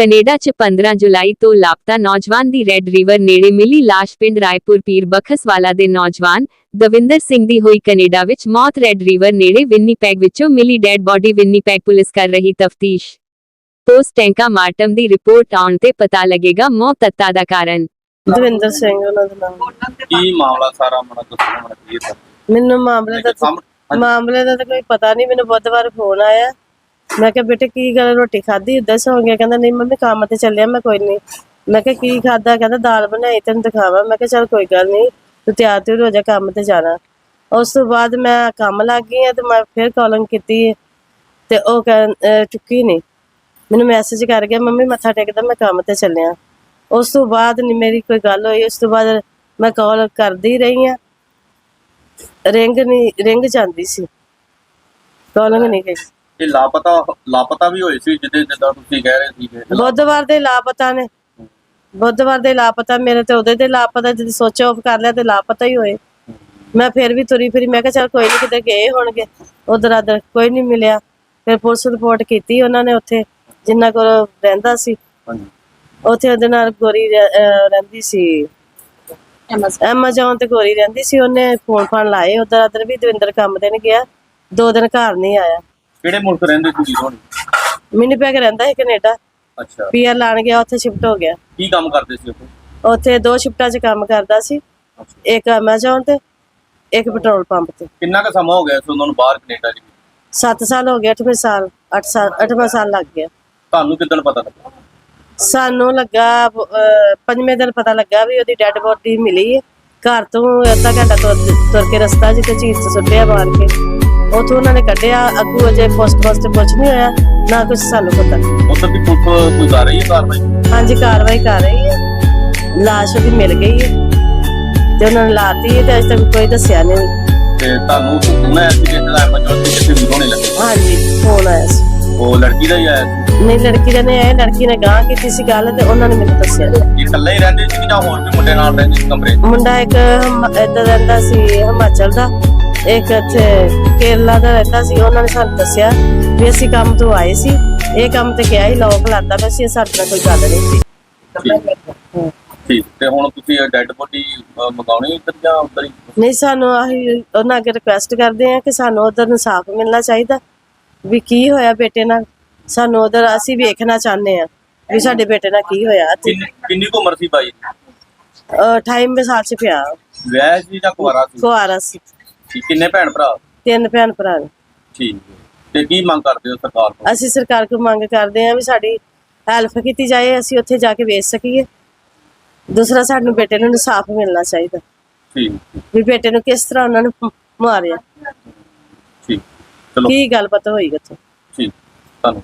Canada 'ਚ 15 ਜੁਲਾਈ ਤੋਂ ਲਾਪਤਾ ਨੌਜਵਾਨ ਦੀ ਰੈੱਡ ਰਿਵਰ ਨੇੜੇ ਮਿਲੀ ਲਾਸ਼ ਪਿੰਡ ਰਾਏਪੁਰ ਪੀਰ ਬਖਸਵਾਲਾ ਦੇ ਨੌਜਵਾਨ ਦਵਿੰਦਰ ਸਿੰਘ ਦੀ ਹੋਈ ਕੈਨੇਡਾ ਵਿੱਚ ਮੌਤ ਰੈੱਡ ਰਿਵਰ ਨੇੜੇ ਵਿੰਨੀਪੈਗ ਵਿੱਚੋਂ ਮਿਲੀ ਡੈਡ ਬਾਡੀ ਵਿੰਨੀਪੈਗ ਪੁਲਿਸ ਕਰ ਰਹੀ ਤਫਤੀਸ਼। ਪੋਸਟ ਟੈਂਕਾ ਮਾਰਟਮ ਦੀ ਰਿਪੋਰਟ ਆਉਣ ਤੇ ਪਤਾ ਲੱਗੇਗਾ ਮੌਤ ਤੱਤਾ ਦਾ ਕਾਰਨ। ਦਵਿੰਦਰ ਸਿੰਘ ਉਹਨਾਂ ਦਾ ਨਾਮ। ਕੀ ਮਾਮਲਾ ਸਾਰਾ ਮਣਾ ਦੱਸੋ ਮਣਾ ਕੀ ਹੈ? ਮੈਨੂੰ ਮਾਮਲੇ ਦਾ ਤਾਂ- ਮਾਮਲੇ ਦਾ ਤਾਂ ਕੋਈ ਪਤਾ ਨਹੀਂ ਮੈਨੂੰ ਬੁੱਧਵਾਰ ਫੋਨ ਆਇਆ। ਮੈਂ ਕਿਹਾ, ਬੇਟੇ, ਕੀ ਗੱਲ ਰੋਟੀ ਖਾਧੀ? ਉਦਾਂ ਸੌਂ ਗਿਆ। ਕਹਿੰਦਾ, ਨਹੀਂ ਮੰਮੀ, ਕੰਮ ਤੇ ਚੱਲਿਆ ਮੈਂ, ਕੋਈ ਨਹੀਂ। ਮੈਂ ਕਿਹਾ, ਕੀ ਖਾਦਾ ਕਹਿੰਦਾ, ਦਾਲ ਬਣਾਈ, ਤੈਨੂੰ ਦਿਖਾਵਾਂ। ਮੈਂ ਕਿਹਾ, ਚੱਲ ਕੋਈ ਗੱਲ ਨਹੀਂ, ਤੂੰ ਤਿਆਰ ਤਿਉਰ ਹੋ ਜਾ ਕੰਮ ਤੇ ਜਾਣਾ। ਉਸ ਤੋਂ ਬਾਅਦ ਮੈਂ ਕੰਮ ਲੱਗ ਗਈ ਆ ਤੇ ਮੈਂ ਫਿਰ ਕਾਲਿੰਗ ਕੀਤੀ ਤੇ ਉਹ ਕਹਿੰ- ਚੁੱਕੀ ਨਹੀਂ। ਮੈਨੂੰ ਮੈਸੇਜ ਕਰ ਗਿਆ, ਮੰਮੀ, ਮੱਥਾ ਟੇਕਦਾ, ਮੈਂ ਕੰਮ ਤੇ ਚੱਲਿਆ। ਉਸ ਤੋਂ ਬਾਅਦ ਨਹੀਂ ਮੇਰੀ ਕੋਈ ਗੱਲ ਹੋਈ। ਉਸ ਤੋਂ ਬਾਅਦ ਮੈਂ ਕਾਲ ਕਰਦੀ ਰਹੀ ਆ। ਰਿੰਗ ਨਹੀਂ ਰਿੰਗ ਜਾਂਦੀ ਸੀ। ਕਾਲਿੰਗ ਨਹੀਂ ਗਈ। ਇਹ ਲਾਪਤਾ ਲਾਪਤਾ ਵੀ ਹੋਏ ਸੀ ਜਿੱਦੇ ਜਿੱਦਾਂ ਤੁਸੀਂ ਕਹਿ ਰਹੇ ਸੀਗੇ। ਬੁੱਧਵਾਰ ਦੇ ਲਾਪਤਾ ਨੇ। ਬੁੱਧਵਾਰ ਦੇ ਲਾਪਤਾ ਮੇਰੇ ਤੇ ਉਹਦੇ ਤੇ ਲਾਪਤਾ ਜਦ ਸੋਚ ਆਫ ਕਰ ਲਿਆ ਤੇ ਲਾਪਤਾ ਹੀ ਹੋਏ। ਮੈਂ ਫਿਰ ਵੀ ਤੁਰੀ ਫਿਰੀ ਮੈਂ ਕਿਹਾ ਚਲ ਕੋਈ ਨਹੀਂ ਕਿਤੇ ਗਏ ਹੋਣਗੇ। ਉਧਰ ਆਦਰ ਕੋਈ ਨਹੀਂ ਮਿਲਿਆ। ਫਿਰ ਪੁਲਿਸ ਰਿਪੋਰਟ ਕੀਤੀ ਉਹਨਾਂ ਨੇ ਉੱਥੇ ਜਿੰਨਾ ਕੋਲ ਰਹਿੰਦਾ ਸੀ। ਹਾਂਜੀ। ਉੱਥੇ ਉਹਦੇ ਨਾਲ ਗੋਰੀ ਰਹਿੰਦੀ ਸੀ। ਐਮਾਜ਼ੋਨ ਤੇ ਗੋਰੀ ਰਹਿੰਦੀ ਸੀ ਉਹਨੇ ਫੋਨ ਫਾਨ ਲਾਏ। ਉਧਰ ਆਦਰ ਵੀ ਦਵਿੰਦਰ ਕੰਮ ਤੇ ਨਹੀਂ ਗਿਆ। ਦੋ ਦਿਨ ਘਰ ਨਹੀਂ ਆਇਆ। ਕਿਹੜੇ ਮੁਲਕ ਰਹਿੰਦੇ ਸੀ ਹੁਣ? ਮਿਨੀਪੈਗ ਰਹਿੰਦਾ ਸੀ ਕੈਨੇਡਾ। ਅੱਛਾ। ਪੀਆਰ ਲਾਣ ਗਿਆ ਉੱਥੇ ਸ਼ਿਫਟ ਹੋ ਗਿਆ। ਕੀ ਕੰਮ ਕਰਦੇ ਸੀ ਉੱਥੇ? ਉੱਥੇ ਦੋ ਸ਼ਿਫਟਾਂ 'ਚ ਕੰਮ ਕਰਦਾ ਸੀ। ਇੱਕ ਐਮਾਜ਼ੋਨ ਤੇ ਇੱਕ ਪੈਟਰੋਲ ਪੰਪ ਤੇ। ਕਿੰਨਾ ਕੁ ਸਮਾਂ ਹੋ ਗਿਆ ਸੀ ਉਹਨਾਂ ਨੂੰ ਬਾਹਰ ਕੈਨੇਡਾ 'ਚ 7 ਸਾਲ ਹੋ ਗਏ 8ਵੇਂ ਸਾਲ 8 ਸਾਲ 8ਵਾਂ ਸਾਲ ਲੱਗ ਗਿਆ ਤੁਹਾਨੂੰ ਕਿੱਦਣ ਪਤਾ ਲੱਗਾ? ਸਾਨੂੰ ਲੱਗਾ ਪੰਜਵੇਂ ਦਿਨ ਪਤਾ ਲੱਗਾ ਵੀ ਉਹਦੀ ਡੈੱਡ ਬੋਡੀ ਮਿਲੀ ਹੈ। ਘਰ ਤੋਂ ਅੱਧਾ ਘੰਟਾ ਤੁਰ ਕੇ ਰਸਤਾ ਜਿੱਥੇ ਚੀਜ਼ ਸੁੱਟਿਆ ਮਾਰ ਕੇ। ਉੱਥੋਂ ਉਹਨਾਂ ਨੇ ਕੱਢਿਆ ਅੱਗੂ ਅਜੇ ਪੋਸਟ ਪੋਸਟ ਕੁਝ ਨਹੀਂ ਹੋਇਆ ਨਾ ਕੁਝ ਸਾਨੂੰ ਪਤਾ। ਉੱਧਰ ਦੀ ਪੁਲਿਸ ਕੋਈ ਕਰ ਰਹੀ ਹੈ ਕਾਰਵਾਈ? ਹਾਂਜੀ ਕਾਰਵਾਈ ਕਰ ਰਹੀ ਹੈ। ਲਾਸ਼ ਉਹਦੀ ਮਿਲ ਗਈ ਹੈ। ਤੇ ਉਹਨਾਂ ਨੇ ਲਾਤੀ ਹੈ ਤੇ ਅਜੇ ਤੱਕ ਕੋਈ ਦੱਸਿਆ ਨਹੀਂ। ਤੇ ਤੁਹਾਨੂੰ ਫੋਨ ਆਇਆ ਸੀ ਕਿ ਜਿਹੜਾ ਐਮਰਜੈਂਸੀ ਕਿੱਥੇ ਵੀ ਹੋਣੇ ਲੱਗੇ ਹਾਂਜੀ ਫੋਨ ਆਇਆ ਸੀ। ਉਹ ਲੜਕੀ ਦਾ ਹੀ ਆਇਆ ਨਹੀਂ ਲੜਕੀ ਦਾ ਨੇ ਆਏ ਲੜਕੀ ਨੇ ਗਾਂ ਕੀਤੀ ਸੀ ਗੱਲ ਤੇ ਉਹਨਾਂ ਨੇ ਮੈਨੂੰ ਦੱਸਿਆ ਇਹ ਇਕੱਲੇ ਹੀ ਰਹਿੰਦੇ ਸੀ ਕਿ ਜਾਂ ਹੋਰ ਵੀ ਮੁੰਡੇ ਨਾਲ ਰਹਿੰਦੇ ਸੀ ਕਮਰੇ? ਮੁੰਡਾ ਇੱਕ ਹਮ- ਏਦਾਂ ਦਾ ਰਹਿੰਦਾ ਸੀ ਹਿਮਾਚਲ ਦਾ। ਇੱਕ ਇੱਥੇ ਕੇਰਲਾ ਦਾ ਰਹਿੰਦਾ ਸੀ ਉਹਨਾਂ ਨੇ ਸਾਨੂੰ ਦੱਸਿਆ ਵੀ ਅਸੀਂ ਕੰਮ ਤੋਂ ਆਏ ਸੀ। ਇਹ ਕੰਮ ਤੇ ਕਿਹਾ ਹੀ ਲੋਕ ਲਾਦਾ ਪਿਆ ਸੀ ਸਾਡੇ ਨਾਲ ਕੋਈ ਗੱਲ ਨਹੀਂ ਸੀ। ਠੀਕ ਤੇ ਹੁਣ ਤੁਸੀਂ ਡੈੱਡ ਬੋਡੀ ਮਗਾਉਣੀ ਇੱਧਰ ਜਾਂ ਉੱਧਰ ਹੀ? ਨਹੀਂ ਸਾਨੂੰ ਆਹੀ ਉਹਨਾਂ ਅੱਗੇ ਰਿਕੁਐਸਟ ਕਰਦੇ ਆ ਕਿ ਸਾਨੂੰ ਉਧਰ ਇਨਸਾਫ ਮਿਲਣਾ ਚਾਹੀਦਾ। ਵੀ ਕੀ ਹੋਇਆ ਬੇਟੇ ਨਾਲ? ਸਾਨੂੰ ਉਧਰ ਅਸੀਂ ਵੇਖਣਾ ਚਾਹੁੰਦੇ ਆ ਵੀ ਸਾਡੇ ਬੇਟੇ ਨਾਲ ਕੀ ਹੋਇਆ ਤੇ ਕਿੰਨੀ ਕਿੰਨੀ ਕੁ ਉਮਰ ਸੀ ਬਾਈ? ਟਾਈਮ ਸਾਲ ਚ ਪਿਆ। ਵਿਆਹ ਸੀ ਜਾਂ ਕੁਆਰਾ ਸੀ? ਕੁਆਰਾ ਸੀ। ਠੀਕ, ਕਿੰਨੇ ਭੈਣ ਭਰਾ? ਤਿੰਨ ਭੈਣ ਭਰਾ ਨੇ। ਠੀਕ ਹੈ। ਤੇ ਕੀ ਮੰਗ ਕਰਦੇ ਹੋ ਸਰਕਾਰ ਤੋਂ? ਅਸੀਂ ਸਰਕਾਰ ਕੋਲ ਮੰਗ ਕਰਦੇ ਹਾਂ ਵੀ ਸਾਡੀ ਹੈਲਪ ਕੀਤੀ ਜਾਏ ਅਸੀਂ ਉੱਥੇ ਜਾ ਕੇ ਵੇਚ ਸਕੀਏ। ਦੂਸਰਾ ਸਾਨੂੰ ਬੇਟੇ ਨੂੰ ਇਨਸਾਫ ਮਿਲਣਾ ਚਾਹੀਦਾ। ਠੀਕ ਵੀ ਬੇਟੇ ਨੂੰ ਕਿਸ ਤਰ੍ਹਾਂ ਉਹਨਾਂ ਨੇ ਮਾਰਿਆ। ਠੀਕ। ਚਲੋ। ਕੀ ਗੱਲ ਪਤਾ ਹੋਈ ਉੱਥੇ? ਠੀਕ। ਧੰਨਵਾਦ।